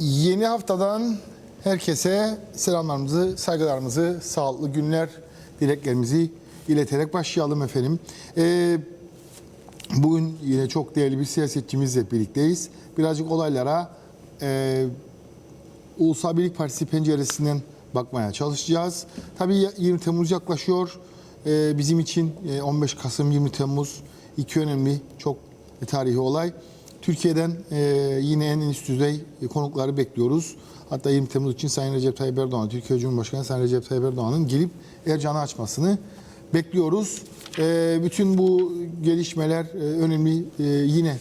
Yeni haftadan herkese selamlarımızı, saygılarımızı, sağlıklı günler dileklerimizi ileterek başlayalım efendim. Ee, bugün yine çok değerli bir siyasetçimizle birlikteyiz. Birazcık olaylara e, Ulusal Birlik Partisi penceresinden bakmaya çalışacağız. Tabii 20 Temmuz yaklaşıyor. Ee, bizim için e, 15 Kasım 20 Temmuz iki önemli çok tarihi olay. Türkiye'den e, yine en üst düzey konukları bekliyoruz. Hatta 20 Temmuz için Sayın Recep Tayyip Erdoğan, Türkiye Cumhurbaşkanı Sayın Recep Tayyip Erdoğan'ın gelip Ercan'ı açmasını bekliyoruz. E, bütün bu gelişmeler e, önemli. E, yine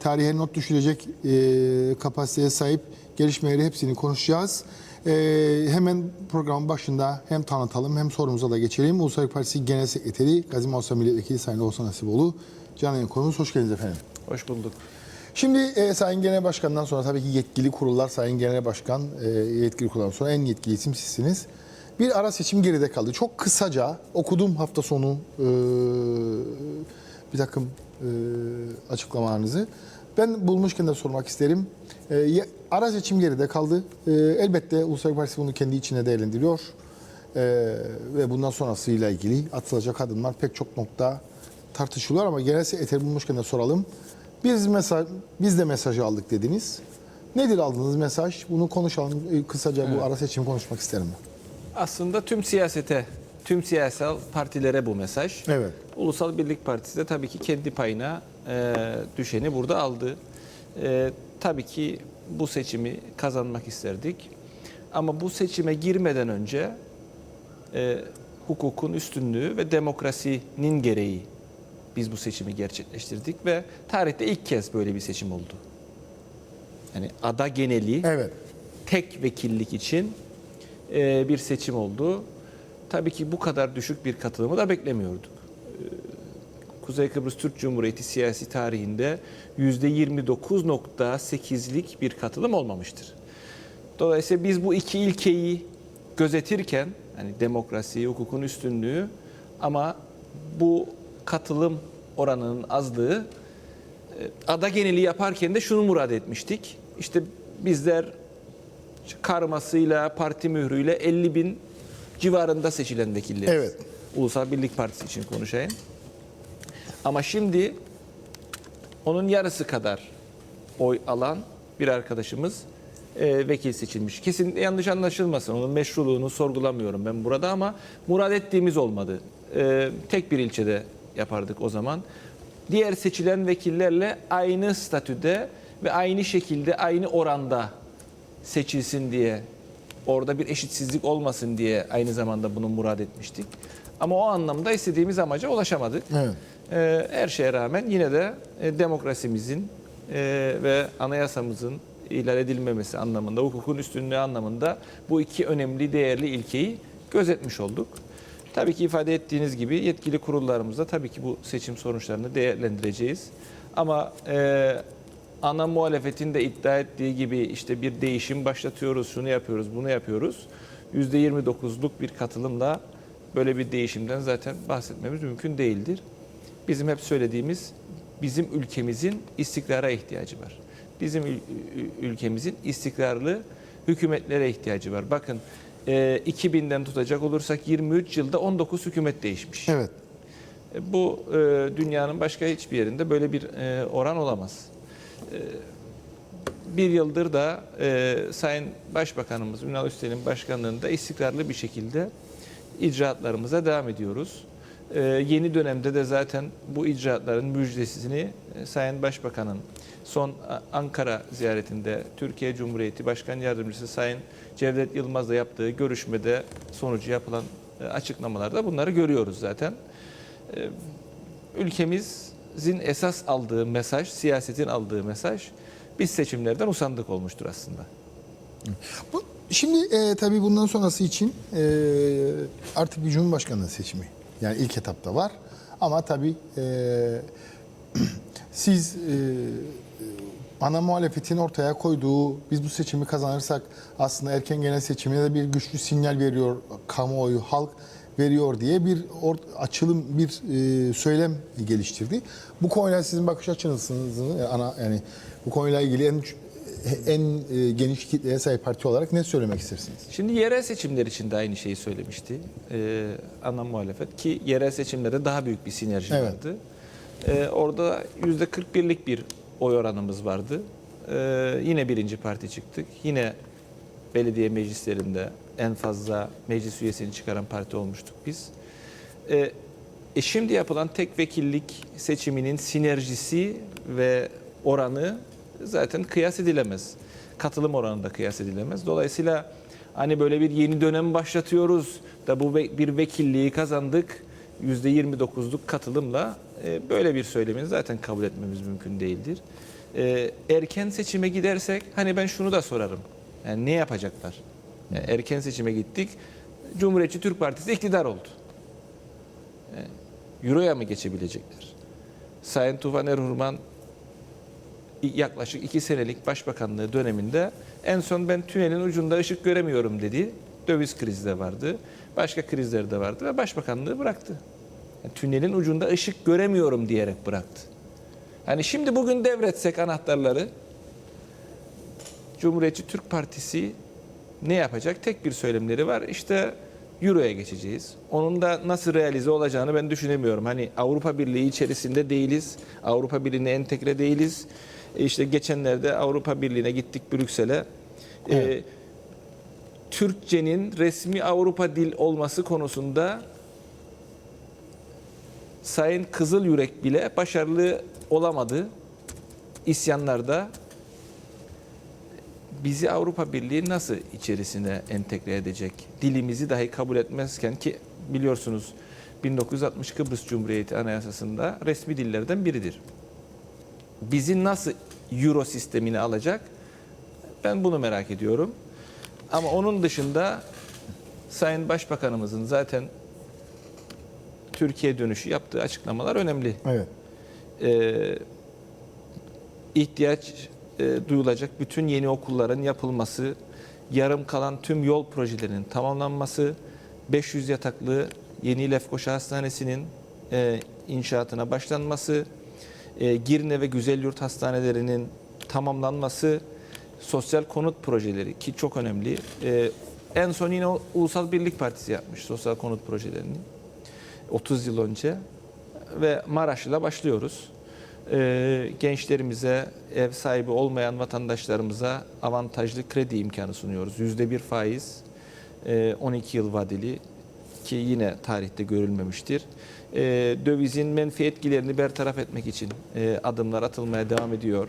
tarihe not düşürecek e, kapasiteye sahip gelişmeleri hepsini konuşacağız. E, hemen programın başında hem tanıtalım hem sorumuza da geçelim. Birlik Partisi Genel Sekreteri Gazi Mausa Milletvekili Sayın Oğuzhan Nasiboğlu. Canlı konumuz. Hoş geldiniz efendim. Hoş bulduk. Şimdi e, Sayın Genel Başkan'dan sonra tabii ki yetkili kurullar, Sayın Genel Başkan e, yetkili kuruldan sonra en yetkili isim sizsiniz. Bir ara seçim geride kaldı. Çok kısaca okudum hafta sonu e, bir takım e, açıklamalarınızı. Ben bulmuşken de sormak isterim. E, ara seçim geride kaldı. E, elbette Ulusal Partisi bunu kendi içine değerlendiriyor. E, ve bundan sonrasıyla ilgili atılacak adımlar pek çok nokta tartışılıyor ama genel sekreter bulmuşken de soralım. Biz mesaj, biz de mesajı aldık dediniz. Nedir aldığınız mesaj? Bunu konuşalım. E, Kısaca bu ara seçim konuşmak isterim. Aslında tüm siyasete, tüm siyasal partilere bu mesaj. Evet. Ulusal Birlik Partisi de tabii ki kendi payına e, düşeni burada aldı. E, tabii ki bu seçimi kazanmak isterdik. Ama bu seçime girmeden önce e, hukukun üstünlüğü ve demokrasinin gereği biz bu seçimi gerçekleştirdik ve tarihte ilk kez böyle bir seçim oldu. Yani ada geneli Evet. tek vekillik için e, bir seçim oldu. Tabii ki bu kadar düşük bir katılımı da beklemiyorduk. E, Kuzey Kıbrıs Türk Cumhuriyeti siyasi tarihinde %29.8'lik bir katılım olmamıştır. Dolayısıyla biz bu iki ilkeyi gözetirken hani demokrasi, hukukun üstünlüğü ama bu katılım oranının azlığı e, ada geneli yaparken de şunu murad etmiştik. İşte bizler karmasıyla, parti mührüyle 50 bin civarında seçilen vekilleriz. Evet. Ulusal Birlik Partisi için konuşayım. Ama şimdi onun yarısı kadar oy alan bir arkadaşımız e, vekil seçilmiş. Kesin yanlış anlaşılmasın. Onun meşruluğunu sorgulamıyorum ben burada ama murad ettiğimiz olmadı. E, tek bir ilçede yapardık o zaman. Diğer seçilen vekillerle aynı statüde ve aynı şekilde aynı oranda seçilsin diye orada bir eşitsizlik olmasın diye aynı zamanda bunu murad etmiştik. Ama o anlamda istediğimiz amaca ulaşamadık. Evet. Ee, her şeye rağmen yine de e, demokrasimizin e, ve anayasamızın ihlal edilmemesi anlamında, hukukun üstünlüğü anlamında bu iki önemli değerli ilkeyi gözetmiş olduk. Tabii ki ifade ettiğiniz gibi yetkili kurullarımızda tabii ki bu seçim sonuçlarını değerlendireceğiz. Ama e, ana muhalefetin de iddia ettiği gibi işte bir değişim başlatıyoruz, şunu yapıyoruz, bunu yapıyoruz. %29'luk bir katılımla böyle bir değişimden zaten bahsetmemiz mümkün değildir. Bizim hep söylediğimiz bizim ülkemizin istikrara ihtiyacı var. Bizim ül- ül- ülkemizin istikrarlı hükümetlere ihtiyacı var. Bakın e, 2000'den tutacak olursak 23 yılda 19 hükümet değişmiş. Evet. E, Bu e, dünyanın başka hiçbir yerinde böyle bir e, oran olamaz. E, bir yıldır da e, Sayın Başbakanımız Ünal Üstel'in başkanlığında istikrarlı bir şekilde icraatlarımıza devam ediyoruz. E, yeni dönemde de zaten bu icraatların müjdesini e, Sayın Başbakan'ın son Ankara ziyaretinde Türkiye Cumhuriyeti Başkan Yardımcısı Sayın Cevdet Yılmaz'la yaptığı görüşmede sonucu yapılan e, açıklamalarda bunları görüyoruz zaten ülkemizin esas aldığı mesaj, siyasetin aldığı mesaj biz seçimlerden usandık olmuştur aslında. Bu, şimdi e, tabii bundan sonrası için e, artık bir Cumhurbaşkanlığı seçimi. Yani ilk etapta var. Ama tabii e, siz e, ana muhalefetin ortaya koyduğu biz bu seçimi kazanırsak aslında erken genel seçimine de bir güçlü sinyal veriyor kamuoyu, halk veriyor diye bir açılım, bir e, söylem geliştirdi. Bu konuyla sizin bakış açınızı ana yani bu konuyla ilgili en en e, geniş kitleye sahip parti olarak ne söylemek istersiniz? Şimdi yerel seçimler için de aynı şeyi söylemişti e, ana muhalefet ki yerel seçimlerde daha büyük bir sinerji Evet. vardı. E, orada yüzde 41'lik bir oy oranımız vardı. E, yine birinci parti çıktık. Yine belediye meclislerinde en fazla meclis üyesini çıkaran parti olmuştuk biz. E, e şimdi yapılan tek vekillik seçiminin sinerjisi ve oranı zaten kıyas edilemez. Katılım oranı da kıyas edilemez. Dolayısıyla hani böyle bir yeni dönem başlatıyoruz da bu bir vekilliği kazandık %29'luk katılımla e, böyle bir söylemin zaten kabul etmemiz mümkün değildir. E, erken seçime gidersek hani ben şunu da sorarım. Yani ne yapacaklar? Yani erken seçime gittik. Cumhuriyetçi Türk Partisi iktidar oldu. Euro'ya mı geçebilecekler? Sayın Tufan Erhurman yaklaşık iki senelik başbakanlığı döneminde en son ben tünelin ucunda ışık göremiyorum dedi. Döviz krizi de vardı. Başka krizler de vardı ve başbakanlığı bıraktı. Yani tünelin ucunda ışık göremiyorum diyerek bıraktı. Hani şimdi bugün devretsek anahtarları Cumhuriyetçi Türk Partisi ne yapacak? Tek bir söylemleri var. İşte Euro'ya geçeceğiz. Onun da nasıl realize olacağını ben düşünemiyorum. Hani Avrupa Birliği içerisinde değiliz. Avrupa Birliği'ne entegre değiliz. E İşte geçenlerde Avrupa Birliği'ne gittik Brüksel'e. E, Evet. Türkçenin resmi Avrupa dil olması konusunda Sayın Kızıl Yürek bile başarılı olamadı. İsyanlarda bizi Avrupa Birliği nasıl içerisine entegre edecek? Dilimizi dahi kabul etmezken ki biliyorsunuz 1960 Kıbrıs Cumhuriyeti Anayasası'nda resmi dillerden biridir. Bizi nasıl Euro sistemine alacak? Ben bunu merak ediyorum. Ama onun dışında Sayın Başbakanımızın zaten Türkiye dönüşü yaptığı açıklamalar önemli Evet. e, ihtiyaç e, duyulacak bütün yeni okulların yapılması, yarım kalan tüm yol projelerinin tamamlanması, 500 yataklı yeni Lefkoşa Hastanesi'nin e, inşaatına başlanması, e, Girne ve Güzelyurt Hastanelerinin tamamlanması, sosyal konut projeleri ki çok önemli. E, en son yine Ulusal Birlik Partisi yapmış sosyal konut projelerini. 30 yıl önce ve Maraş'la başlıyoruz. Ee, gençlerimize, ev sahibi olmayan vatandaşlarımıza avantajlı kredi imkanı sunuyoruz. %1 faiz, e, 12 yıl vadeli ki yine tarihte görülmemiştir. Ee, dövizin menfi etkilerini bertaraf etmek için e, adımlar atılmaya devam ediyor.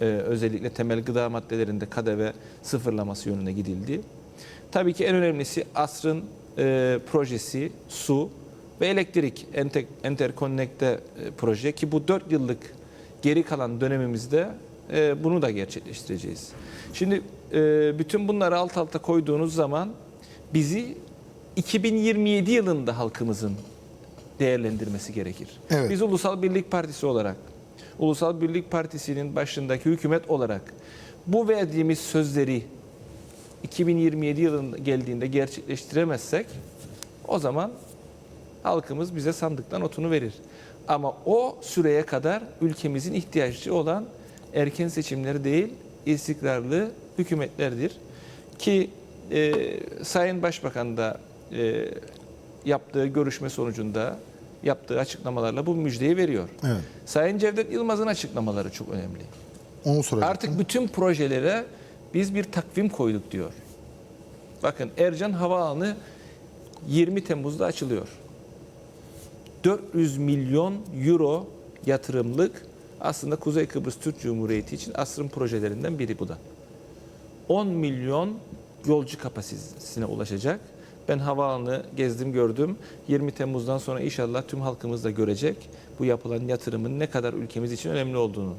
Ee, özellikle temel gıda maddelerinde KDV sıfırlaması yönüne gidildi. Tabii ki en önemlisi asrın e, projesi su ve elektrik enter, interkonnekte e, proje ki bu 4 yıllık geri kalan dönemimizde e, bunu da gerçekleştireceğiz. Şimdi e, bütün bunları alt alta koyduğunuz zaman bizi 2027 yılında halkımızın değerlendirmesi gerekir. Evet. Biz Ulusal Birlik Partisi olarak, Ulusal Birlik Partisi'nin başındaki hükümet olarak bu verdiğimiz sözleri 2027 yılında geldiğinde gerçekleştiremezsek o zaman halkımız bize sandıktan otunu verir. Ama o süreye kadar ülkemizin ihtiyacı olan erken seçimleri değil, istikrarlı hükümetlerdir. Ki e, Sayın Başbakan da e, yaptığı görüşme sonucunda yaptığı açıklamalarla bu müjdeyi veriyor. Evet. Sayın Cevdet Yılmaz'ın açıklamaları çok önemli. Onu soracaktım. Artık bütün projelere biz bir takvim koyduk diyor. Bakın Ercan Havaalanı 20 Temmuz'da açılıyor. 400 milyon euro yatırımlık aslında Kuzey Kıbrıs Türk Cumhuriyeti için asrın projelerinden biri bu da. 10 milyon yolcu kapasitesine ulaşacak. Ben havaalanı gezdim gördüm. 20 Temmuz'dan sonra inşallah tüm halkımız da görecek bu yapılan yatırımın ne kadar ülkemiz için önemli olduğunu.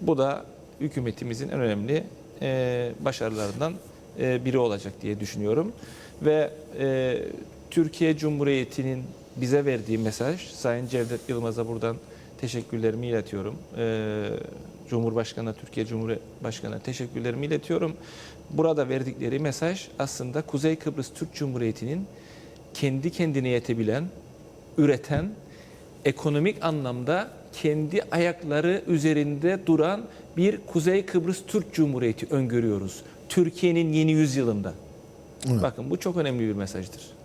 Bu da hükümetimizin en önemli e, başarılarından e, biri olacak diye düşünüyorum. Ve e, Türkiye Cumhuriyeti'nin bize verdiği mesaj, Sayın Cevdet Yılmaz'a buradan teşekkürlerimi iletiyorum. E, Cumhurbaşkanı, Türkiye Cumhurbaşkanı teşekkürlerimi iletiyorum. Burada verdikleri mesaj aslında Kuzey Kıbrıs Türk Cumhuriyeti'nin kendi kendine yetebilen, üreten, ekonomik anlamda kendi ayakları üzerinde duran bir bir Kuzey Kıbrıs Türk Cumhuriyeti öngörüyoruz. Türkiye'nin yeni yüzyılında. Bakın bu çok önemli bir mesajdır.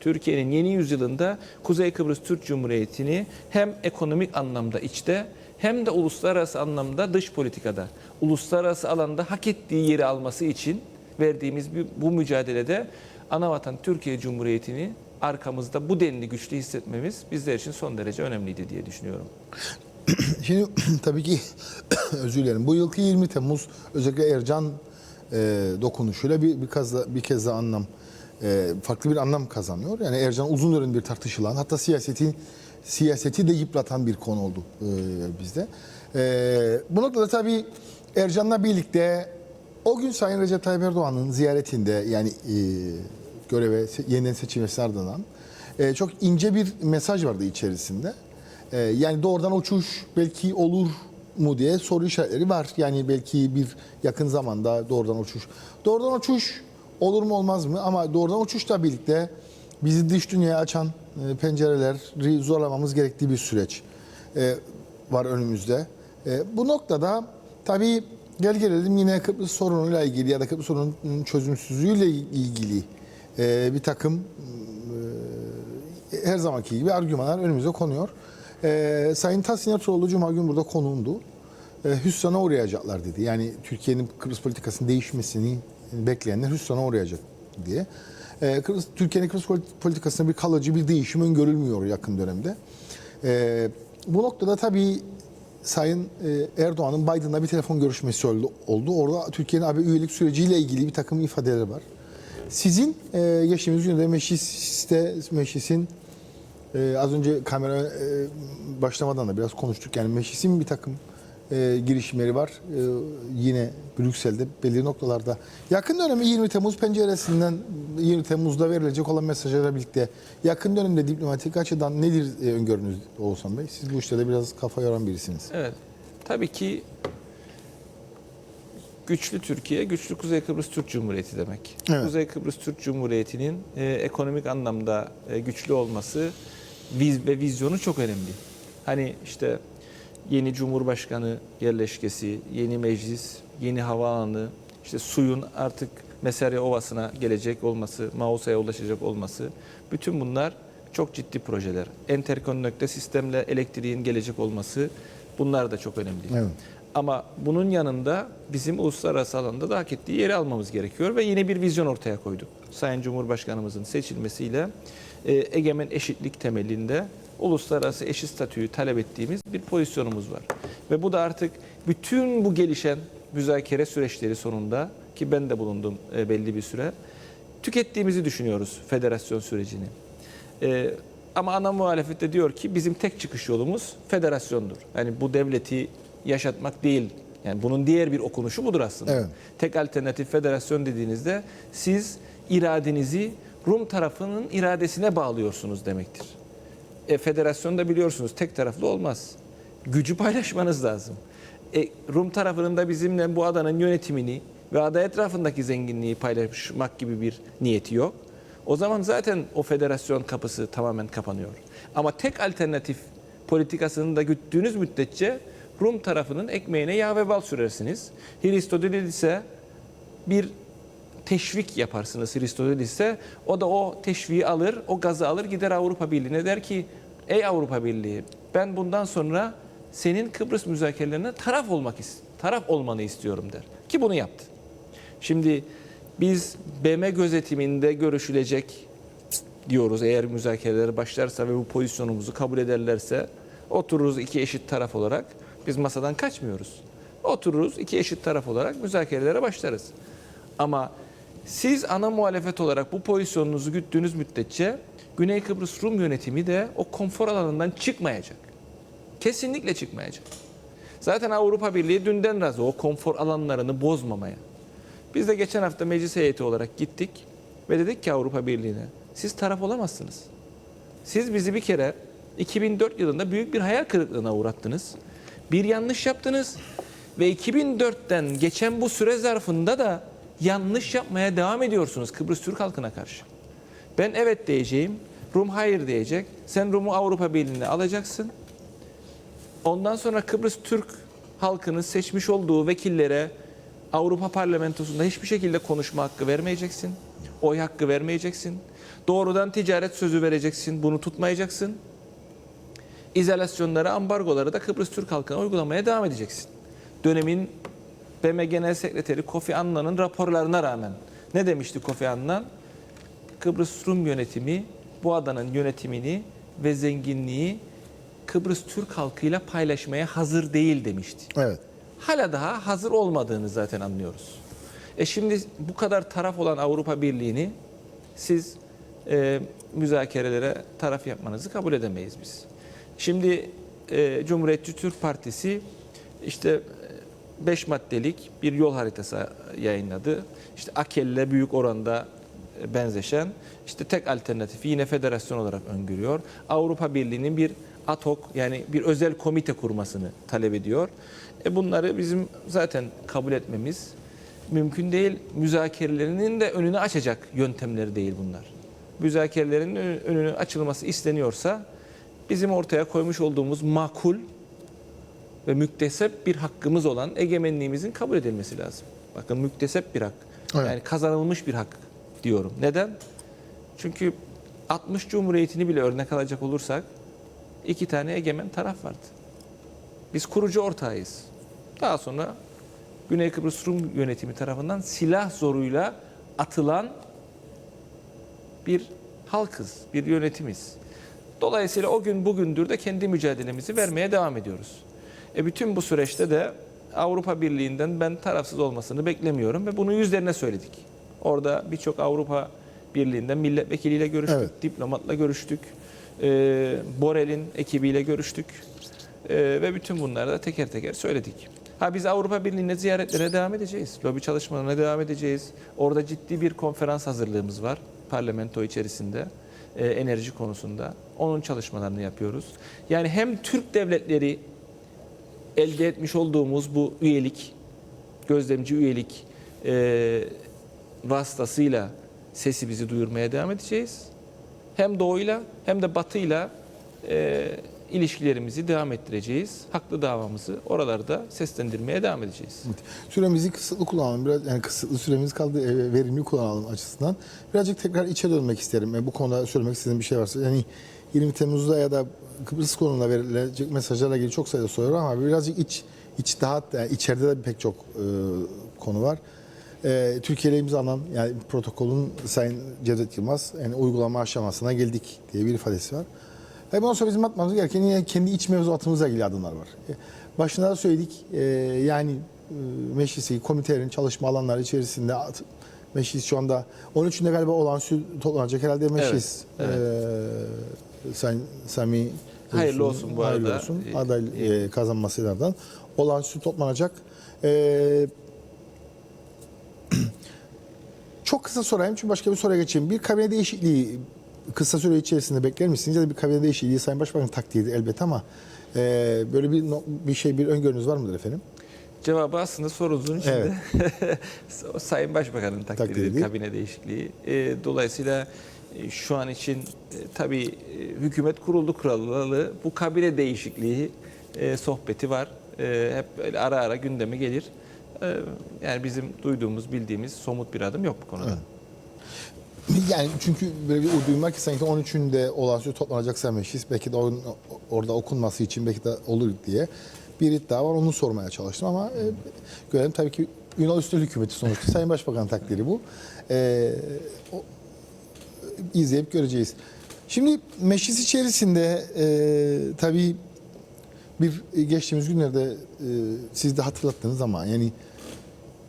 Türkiye'nin yeni yüzyılında Kuzey Kıbrıs Türk Cumhuriyeti'ni hem ekonomik anlamda içte hem de uluslararası anlamda dış politikada, uluslararası alanda hak ettiği yeri alması için verdiğimiz bu mücadelede anavatan Türkiye Cumhuriyeti'ni arkamızda bu denli güçlü hissetmemiz bizler için son derece önemliydi diye düşünüyorum. Şimdi tabii ki özür dilerim. Bu yılki 20 Temmuz özellikle Ercan e, dokunuşuyla bir, bir kez bir kez daha anlam farklı bir anlam kazanıyor. Yani Ercan uzun dönemdir tartışılan hatta siyaseti siyaseti de yıpratan bir konu oldu e, bizde. E, bu noktada tabii Ercan'la birlikte o gün Sayın Recep Tayyip Erdoğan'ın ziyaretinde yani e, göreve yeniden seçilmesi ardından e, çok ince bir mesaj vardı içerisinde. E, yani doğrudan uçuş belki olur mu diye soru işaretleri var. Yani belki bir yakın zamanda doğrudan uçuş. Doğrudan uçuş olur mu olmaz mı? Ama doğrudan uçuşla birlikte bizi dış dünyaya açan e, pencereleri zorlamamız gerektiği bir süreç e, var önümüzde. E, bu noktada tabii gel gelelim yine Kıbrıs sorunuyla ilgili ya da Kıbrıs sorunun çözümsüzlüğüyle ilgili bir takım her zamanki gibi argümanlar önümüze konuyor. Sayın Tahsin Ertuğrul Cuma gün burada konuğundu. E, hüsrana uğrayacaklar dedi. Yani Türkiye'nin Kıbrıs politikasının değişmesini bekleyenler hüsrana uğrayacak diye. E, Türkiye'nin Kıbrıs politikasında bir kalıcı bir değişim öngörülmüyor yakın dönemde. E, bu noktada tabii Sayın e, Erdoğan'ın Biden'la bir telefon görüşmesi oldu. Orada Türkiye'nin AB üyelik süreciyle ilgili bir takım ifadeler var. Sizin e, geçtiğimiz günde mecliste, meclisin e, az önce kamera başlamadan da biraz konuştuk. Yani meclisin bir takım e, girişimleri var. E, yine Brüksel'de belli noktalarda. Yakın dönemi 20 Temmuz penceresinden 20 Temmuz'da verilecek olan mesajlarla birlikte yakın dönemde diplomatik açıdan nedir e, öngörünüz Oğuzhan Bey? Siz bu işlerde biraz kafa yoran birisiniz. Evet. Tabii ki güçlü Türkiye, güçlü Kuzey Kıbrıs Türk Cumhuriyeti demek. Evet. Kuzey Kıbrıs Türk Cumhuriyeti'nin e, ekonomik anlamda e, güçlü olması viz ve vizyonu çok önemli. Hani işte yeni Cumhurbaşkanı yerleşkesi, yeni meclis, yeni havaalanı, işte suyun artık Mesere Ovası'na gelecek olması, Mausa'ya ulaşacak olması, bütün bunlar çok ciddi projeler. Enterkonnekte sistemle elektriğin gelecek olması bunlar da çok önemli. Evet. Ama bunun yanında bizim uluslararası alanda da hak ettiği yeri almamız gerekiyor ve yeni bir vizyon ortaya koyduk. Sayın Cumhurbaşkanımızın seçilmesiyle e, egemen eşitlik temelinde uluslararası eşit statüyü talep ettiğimiz bir pozisyonumuz var. Ve bu da artık bütün bu gelişen müzakere süreçleri sonunda ki ben de bulundum e, belli bir süre tükettiğimizi düşünüyoruz federasyon sürecini. Ee, ama ana muhalefet de diyor ki bizim tek çıkış yolumuz federasyondur. Yani bu devleti yaşatmak değil. Yani bunun diğer bir okunuşu budur aslında. Evet. Tek alternatif federasyon dediğinizde siz iradenizi Rum tarafının iradesine bağlıyorsunuz demektir. E, federasyon da biliyorsunuz tek taraflı olmaz. Gücü paylaşmanız lazım. E, Rum tarafının da bizimle bu adanın yönetimini ve ada etrafındaki zenginliği paylaşmak gibi bir niyeti yok. O zaman zaten o federasyon kapısı tamamen kapanıyor. Ama tek alternatif politikasını da güttüğünüz müddetçe Rum tarafının ekmeğine yağ ve bal sürersiniz. Hristodelis ise bir teşvik yaparsınız Hristodelis'e. O da o teşviği alır, o gazı alır gider Avrupa Birliği'ne der ki ey Avrupa Birliği ben bundan sonra senin Kıbrıs müzakerelerine taraf olmak taraf olmanı istiyorum der. Ki bunu yaptı. Şimdi biz BM gözetiminde görüşülecek diyoruz eğer müzakereler başlarsa ve bu pozisyonumuzu kabul ederlerse otururuz iki eşit taraf olarak biz masadan kaçmıyoruz. Otururuz iki eşit taraf olarak müzakerelere başlarız. Ama siz ana muhalefet olarak bu pozisyonunuzu güttüğünüz müddetçe Güney Kıbrıs Rum yönetimi de o konfor alanından çıkmayacak. Kesinlikle çıkmayacak. Zaten Avrupa Birliği dünden razı o konfor alanlarını bozmamaya. Biz de geçen hafta meclis heyeti olarak gittik ve dedik ki Avrupa Birliği'ne siz taraf olamazsınız. Siz bizi bir kere 2004 yılında büyük bir hayal kırıklığına uğrattınız. Bir yanlış yaptınız ve 2004'ten geçen bu süre zarfında da yanlış yapmaya devam ediyorsunuz Kıbrıs Türk halkına karşı. Ben evet diyeceğim, Rum hayır diyecek. Sen Rum'u Avrupa Birliği'ne alacaksın. Ondan sonra Kıbrıs Türk halkının seçmiş olduğu vekillere Avrupa Parlamentosu'nda hiçbir şekilde konuşma hakkı vermeyeceksin. Oy hakkı vermeyeceksin. Doğrudan ticaret sözü vereceksin. Bunu tutmayacaksın. İzolasyonları, ambargoları da Kıbrıs Türk halkına uygulamaya devam edeceksin. Dönemin BM Genel Sekreteri Kofi Annan'ın raporlarına rağmen ne demişti Kofi Annan? Kıbrıs Rum yönetimi bu adanın yönetimini ve zenginliği Kıbrıs Türk halkıyla paylaşmaya hazır değil demişti. Evet. Hala daha hazır olmadığını zaten anlıyoruz. E şimdi bu kadar taraf olan Avrupa Birliği'ni siz e, müzakerelere taraf yapmanızı kabul edemeyiz biz. Şimdi e, Cumhuriyetçi Türk Partisi işte 5 maddelik bir yol haritası yayınladı. İşte AKEL'le büyük oranda e, benzeşen işte tek alternatifi yine federasyon olarak öngörüyor. Avrupa Birliği'nin bir hoc yani bir özel komite kurmasını talep ediyor. E bunları bizim zaten kabul etmemiz mümkün değil. Müzakerelerinin de önünü açacak yöntemleri değil bunlar. Müzakerelerin önü- önünü açılması isteniyorsa bizim ortaya koymuş olduğumuz makul ve müktesep bir hakkımız olan egemenliğimizin kabul edilmesi lazım. Bakın müktesep bir hak. Evet. Yani kazanılmış bir hak diyorum. Neden? Çünkü 60 Cumhuriyeti'ni bile örnek alacak olursak iki tane egemen taraf vardı. Biz kurucu ortağıyız. Daha sonra Güney Kıbrıs Rum yönetimi tarafından silah zoruyla atılan bir halkız, bir yönetimiz. Dolayısıyla o gün bugündür de kendi mücadelemizi vermeye devam ediyoruz. E bütün bu süreçte de Avrupa Birliği'nden ben tarafsız olmasını beklemiyorum ve bunu yüzlerine söyledik. Orada birçok Avrupa Birliği'nden milletvekiliyle görüştük, Evet. diplomatla görüştük, e, Borel'in ekibiyle görüştük E, ve bütün bunları da teker teker söyledik. Ha biz Avrupa Birliği'ne ziyaretlere devam edeceğiz, lobi çalışmalarına devam edeceğiz. Orada ciddi bir konferans hazırlığımız var parlamento içerisinde e, enerji konusunda. Onun çalışmalarını yapıyoruz. Yani hem Türk devletleri elde etmiş olduğumuz bu üyelik, gözlemci üyelik e, vasıtasıyla sesimizi duyurmaya devam edeceğiz. Hem doğuyla hem de batıyla e, ilişkilerimizi devam ettireceğiz. Haklı davamızı oralarda seslendirmeye devam edeceğiz. Süremizi kısıtlı kullanalım. Biraz yani kısıtlı süremiz kaldı. e, Verimli kullanalım açısından. Birazcık tekrar içe dönmek isterim. E, Bu konuda söylemek istediğim bir şey varsa. Yani 20 Temmuz'da ya da Kıbrıs konusunda verilecek mesajlarla ilgili çok sayıda soru var ama birazcık iç iç daha yani içeride de pek çok e, konu var. E, Türkiye ile imzalanan yani protokolün Sayın Cevdet Yılmaz yani uygulama aşamasına geldik diye bir ifadesi var. Ve bundan sonra bizim atmamız gereken yine kendi iç mevzuatımızla ilgili adımlar var. E, Başında da söyledik e, yani e, meclisi, komitelerin çalışma alanları içerisinde at- meclis şu anda 13'ünde galiba olağanüstü toplanacak herhalde meclis. evet. E, Sayın Sami Hayırlı olsun bu hayırlı arada. olsun. Aday e, kazanmasıyla olağanüstü toplanacak. E, çok kısa sorayım çünkü başka bir soruya geçeyim. Bir kabine değişikliği kısa süre içerisinde bekler misiniz? Ya da bir kabine değişikliği Sayın Başbakan'ın takdiri elbette ama e, böyle bir bir şey bir öngörünüz var mıdır efendim? Cevabı aslında sorunuzun içinde. O Sayın Başbakan'ın takdiridir Takdiri. kabine değişikliği. E, dolayısıyla şu an için e, tabii e, hükümet kuruldu kuralı bu kabine değişikliği e, sohbeti var. E, hep böyle ara ara gündeme gelir. E, yani bizim duyduğumuz, bildiğimiz somut bir adım yok bu konuda. Yani çünkü böyle bir duymak ki sanki 13'ünde olağanüstü toplanacaksa meclis belki de onun orada okunması için belki de olur diye bir iddia var. Onu sormaya çalıştım ama e, görelim tabii ki Üstül hükümeti sonuçta. Sayın Başbakan takdiri bu. E, o, izleyip göreceğiz. Şimdi meclis içerisinde e, tabii bir geçtiğimiz günlerde e, siz de hatırlattınız ama yani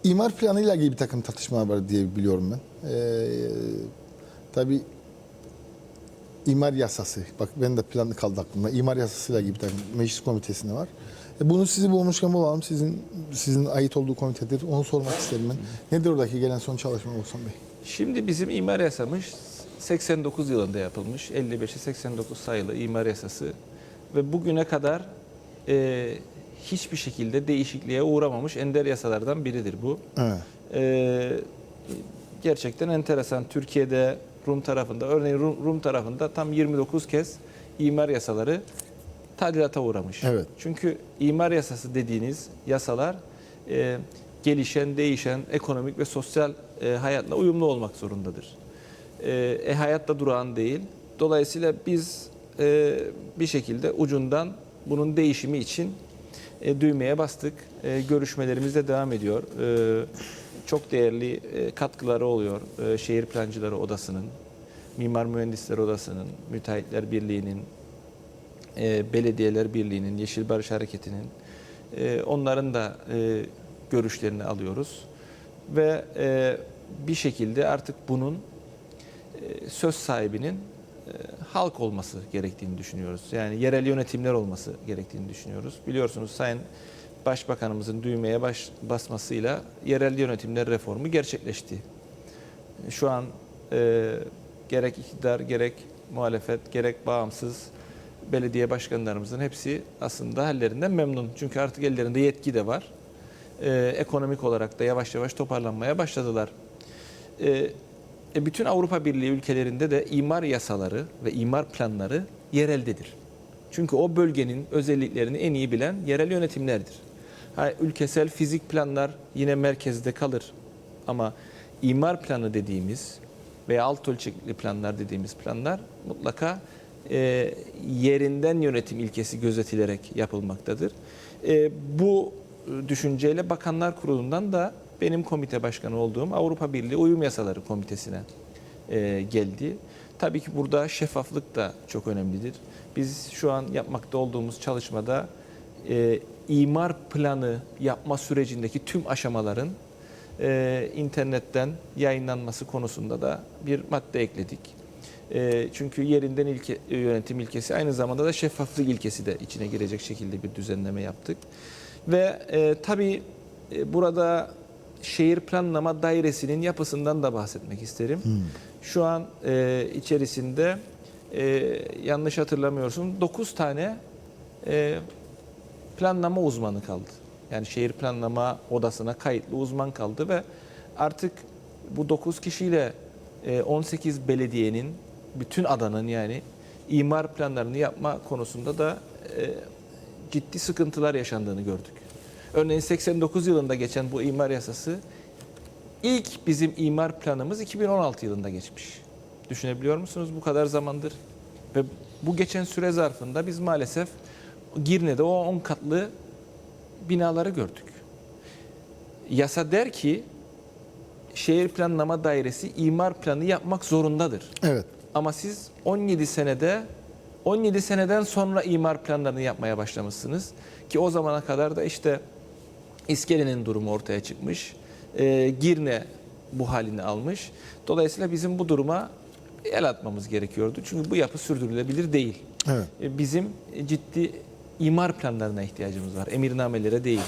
imar planıyla ilgili bir takım tartışmalar var diye biliyorum ben. Ee, tabii imar yasası, bak ben de planlı kaldı aklımda. İmar yasasıyla ilgili bir takım meclis komitesinde var. E, bunu sizi bulmuşken bulalım. Sizin sizin ait olduğu komitedir. Onu sormak isterim ben. Nedir oradaki gelen son çalışma Oğuzhan Bey? Şimdi bizim imar yasamız 89 yılında yapılmış. 55'e 89 sayılı imar yasası ve bugüne kadar e, hiçbir şekilde değişikliğe uğramamış ender yasalardan biridir bu. Evet. E, gerçekten enteresan. Türkiye'de Rum tarafında, örneğin Rum, Rum tarafında tam 29 kez imar yasaları tadilata uğramış. Evet. Çünkü imar yasası dediğiniz yasalar e, gelişen, değişen ekonomik ve sosyal e, hayatla uyumlu olmak zorundadır. E, e, hayatta durağan değil. Dolayısıyla biz e, bir şekilde ucundan bunun değişimi için e, düğmeye bastık. E, görüşmelerimiz de devam ediyor. E, çok değerli e, katkıları oluyor e, Şehir Plancıları Odası'nın, Mimar Mühendisler Odası'nın, Müteahhitler Birliği'nin, e, Belediyeler Birliği'nin, Yeşil Barış Hareketi'nin e, onların da e, görüşlerini alıyoruz. Ve e, bir şekilde artık bunun söz sahibinin e, halk olması gerektiğini düşünüyoruz. Yani yerel yönetimler olması gerektiğini düşünüyoruz. Biliyorsunuz Sayın Başbakanımızın düğmeye baş, basmasıyla yerel yönetimler reformu gerçekleşti. Şu an e, gerek iktidar, gerek muhalefet, gerek bağımsız belediye başkanlarımızın hepsi aslında hallerinden memnun. Çünkü artık ellerinde yetki de var. E, ekonomik olarak da yavaş yavaş toparlanmaya başladılar. E, e, bütün Avrupa Birliği ülkelerinde de imar yasaları ve imar planları yereldedir. Çünkü o bölgenin özelliklerini en iyi bilen yerel yönetimlerdir. Ha, ülkesel fizik planlar yine merkezde kalır. Ama imar planı dediğimiz veya alt ölçekli planlar dediğimiz planlar mutlaka e, yerinden yönetim ilkesi gözetilerek yapılmaktadır. E, bu düşünceyle Bakanlar Kurulu'ndan da benim komite başkanı olduğum Avrupa Birliği Uyum Yasaları Komitesi'ne e, geldi. Tabii ki burada şeffaflık da çok önemlidir. Biz şu an yapmakta olduğumuz çalışmada e, imar planı yapma sürecindeki tüm aşamaların e, internetten yayınlanması konusunda da bir madde ekledik. E, çünkü yerinden ilke, yönetim ilkesi aynı zamanda da şeffaflık ilkesi de içine girecek şekilde bir düzenleme yaptık. Ve e, tabii e, burada şehir planlama dairesinin yapısından da bahsetmek isterim. Şu an e, içerisinde e, yanlış hatırlamıyorsun 9 tane e, planlama uzmanı kaldı. Yani şehir planlama odasına kayıtlı uzman kaldı ve artık bu 9 kişiyle e, 18 belediyenin bütün adanın yani imar planlarını yapma konusunda da e, ciddi sıkıntılar yaşandığını gördük. Örneğin 89 yılında geçen bu imar yasası ilk bizim imar planımız 2016 yılında geçmiş. Düşünebiliyor musunuz bu kadar zamandır? Ve bu geçen süre zarfında biz maalesef Girne'de o 10 katlı binaları gördük. Yasa der ki şehir planlama dairesi imar planı yapmak zorundadır. Evet. Ama siz 17 senede 17 seneden sonra imar planlarını yapmaya başlamışsınız. Ki o zamana kadar da işte İskelenin durumu ortaya çıkmış. Ee, Girne bu halini almış. Dolayısıyla bizim bu duruma el atmamız gerekiyordu. Çünkü bu yapı sürdürülebilir değil. Evet. Ee, Bizim ciddi imar planlarına ihtiyacımız var. Emirnamelere değil.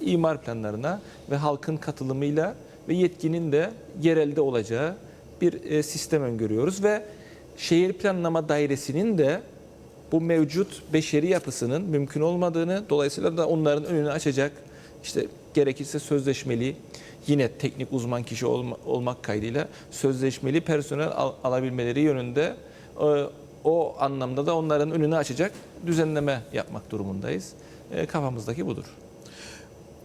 İmar planlarına ve halkın katılımıyla ve yetkinin de yerelde olacağı bir e, sistem öngörüyoruz ve şehir planlama dairesinin de bu mevcut beşeri yapısının mümkün olmadığını dolayısıyla da onların önünü açacak işte gerekirse sözleşmeli yine teknik uzman kişi olma- olmak kaydıyla sözleşmeli personel al- alabilmeleri yönünde e, o anlamda da onların önünü açacak düzenleme yapmak durumundayız. E, kafamızdaki budur.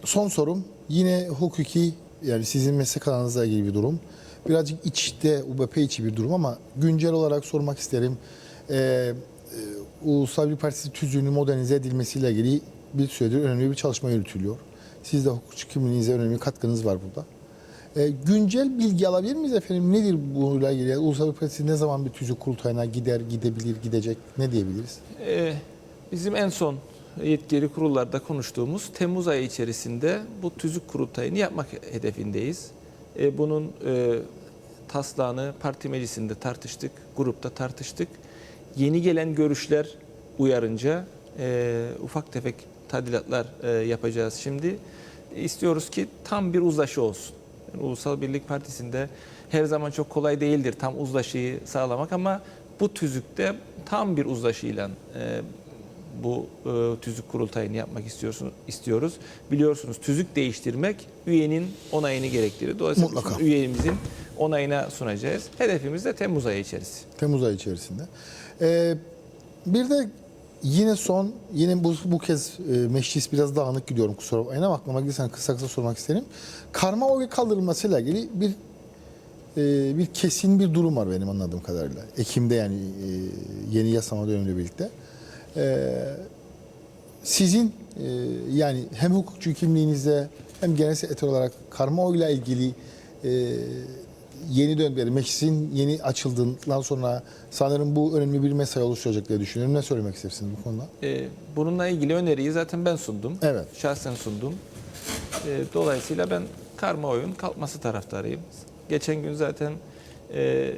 Son sorum yine hukuki yani sizin meslek alanınızla ilgili bir durum. Birazcık içte UBP içi bir durum ama güncel olarak sormak isterim. Ee, e, Ulusal Bir Partisi tüzüğünün modernize edilmesiyle ilgili bir süredir önemli bir çalışma yürütülüyor. Siz de hukukçu kimliğinize önemli katkınız var burada. Ee, güncel bilgi alabilir miyiz efendim? Nedir bununla ilgili? Ulusal Partisi ne zaman bir tüzük kurultayına gider, gidebilir, gidecek? Ne diyebiliriz? Ee, bizim en son yetkili kurullarda konuştuğumuz Temmuz ayı içerisinde bu tüzük kurultayını yapmak hedefindeyiz. Ee, bunun e, taslağını parti meclisinde tartıştık, grupta tartıştık. Yeni gelen görüşler uyarınca e, ufak tefek tadilatlar e, yapacağız şimdi. İstiyoruz ki tam bir uzlaşı olsun. Yani Ulusal Birlik Partisi'nde her zaman çok kolay değildir tam uzlaşıyı sağlamak ama bu tüzükte tam bir uzlaşıyla e, bu e, tüzük kurultayını yapmak istiyorsun, istiyoruz. Biliyorsunuz tüzük değiştirmek üyenin onayını gerektirir. Dolayısıyla Mutlaka. üyemizin onayına sunacağız. Hedefimiz de Temmuz ayı içerisinde. Temmuz ayı içerisinde. Ee, bir de yine son, yine bu, bu kez e, meclis biraz dağınık gidiyorum kusura bakmayın ama aklıma gelirsen kısa kısa sormak isterim. Karma oy kaldırılmasıyla ilgili bir e, bir kesin bir durum var benim anladığım kadarıyla. Ekim'de yani e, yeni yasama dönemiyle birlikte. E, sizin e, yani hem hukukçu kimliğinizde hem genel sekreter olarak karma oyla ilgili e, yeni dönemleri, meclisin yeni açıldığından sonra sanırım bu önemli bir mesai oluşturacak diye düşünüyorum. Ne söylemek istersiniz bu konuda? E, bununla ilgili öneriyi zaten ben sundum. Evet. Şahsen sundum. E, dolayısıyla ben karma oyun kalkması taraftarıyım. Geçen gün zaten e,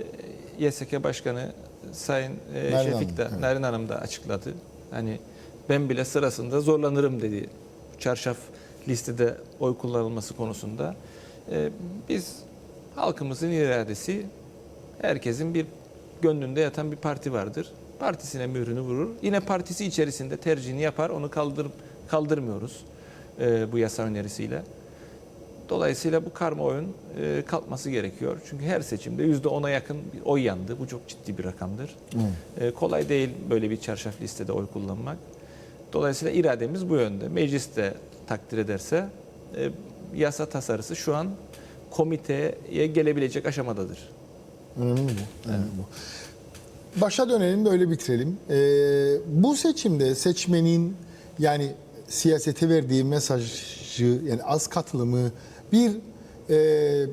YSK Başkanı Sayın e, Narin Şefik de, evet. Narin Hanım da açıkladı. Hani ben bile sırasında zorlanırım dedi. Çarşaf listede oy kullanılması konusunda. E, biz halkımızın iradesi herkesin bir gönlünde yatan bir parti vardır. Partisine mührünü vurur. Yine partisi içerisinde tercihini yapar. Onu kaldır, kaldırmıyoruz e, bu yasa önerisiyle. Dolayısıyla bu karma oyun e, kalkması gerekiyor. Çünkü her seçimde %10'a yakın bir oy yandı. Bu çok ciddi bir rakamdır. E, kolay değil böyle bir çarşaf listede oy kullanmak. Dolayısıyla irademiz bu yönde. Meclis de takdir ederse e, yasa tasarısı şu an komiteye gelebilecek aşamadadır. Önemli bu? Önemli bu. Başa dönelim de öyle bitirelim. Ee, bu seçimde seçmenin yani siyasete verdiği mesajı yani az katılımı bir e,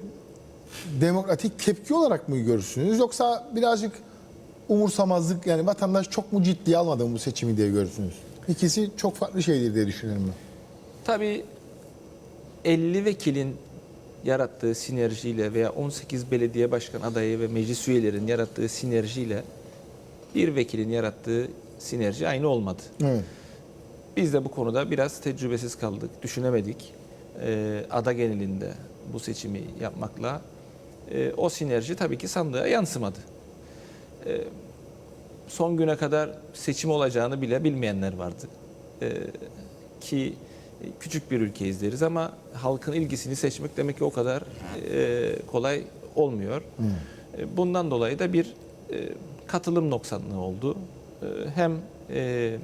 demokratik tepki olarak mı görürsünüz yoksa birazcık umursamazlık yani vatandaş çok mu ciddiye almadı bu seçimi diye görürsünüz? İkisi çok farklı şeydir diye düşünüyorum ben. Tabii 50 vekilin yarattığı sinerjiyle veya 18 belediye başkan adayı ve meclis üyelerinin yarattığı sinerjiyle bir vekilin yarattığı sinerji aynı olmadı. Evet. Biz de bu konuda biraz tecrübesiz kaldık, düşünemedik. Ee, ada genelinde bu seçimi yapmakla e, o sinerji tabii ki sandığa yansımadı. Ee, son güne kadar seçim olacağını bile bilmeyenler vardı. Ee, ki küçük bir ülkeyiz deriz ama halkın ilgisini seçmek demek ki o kadar e, kolay olmuyor. E, Bundan dolayı da bir e, katılım noksanlığı oldu. E, Hem e,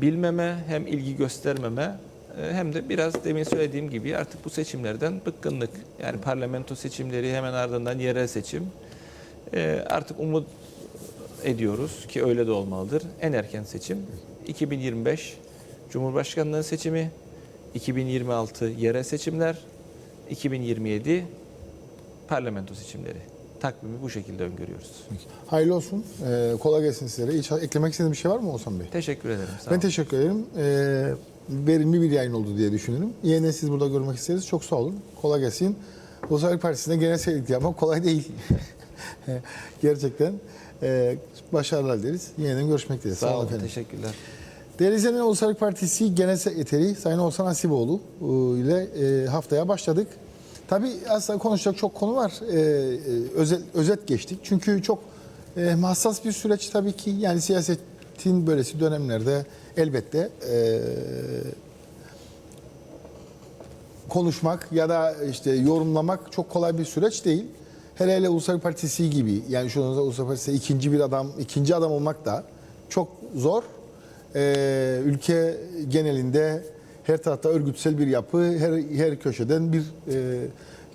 bilmeme hem ilgi göstermeme e, hem de biraz demin söylediğim gibi artık bu seçimlerden bıkkınlık. Yani parlamento seçimleri hemen ardından yerel seçim. E, Artık umut ediyoruz ki öyle de olmalıdır. En erken seçim 2025 Cumhurbaşkanlığı seçimi, 2026 yerel seçimler, 2027 parlamento seçimleri. Takvimi bu şekilde öngörüyoruz. Hayırlı olsun. Ee, kolay gelsin sizlere. Hiç eklemek istediğiniz bir şey var mı Oğuzhan Bey? Teşekkür ederim. Sağ Ben olun. teşekkür ederim. Ee, verimli bir yayın oldu diye düşünüyorum. Yine siz burada görmek isteriz. Çok sağ olun. Kolay gelsin. Ulusal Partisi'nde genel sekreterlik yapmak kolay değil. Gerçekten e, başarılar dileriz. Yeniden görüşmek dileğiyle. Sağ olun. efendim. Teşekkürler. Değerli izleyenler Ulusal Partisi Genel Sekreteri Sayın Oğuzhan Hasiboğlu e, ile e, haftaya başladık. Tabii aslında konuşacak çok konu var. E, özet, özet geçtik. Çünkü çok hassas bir süreç tabii ki. Yani siyasetin böylesi dönemlerde elbette konuşmak ya da işte yorumlamak çok kolay bir süreç değil. Hele hele Ulusal Partisi gibi yani şu anda Ulusal Partisi ikinci bir adam, ikinci adam olmak da çok zor. Ee, ülke genelinde her tarafta örgütsel bir yapı, her her köşeden bir e,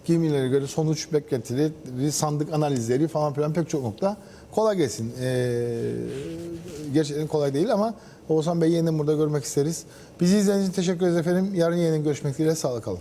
kimilere göre sonuç beklentileri, sandık analizleri falan filan pek çok nokta. Kolay gelsin. Ee, gerçekten kolay değil ama Oğuzhan Bey yeniden burada görmek isteriz. Bizi izlediğiniz için teşekkür ederiz efendim. Yarın yeniden görüşmek dileğiyle. Sağlık kalın.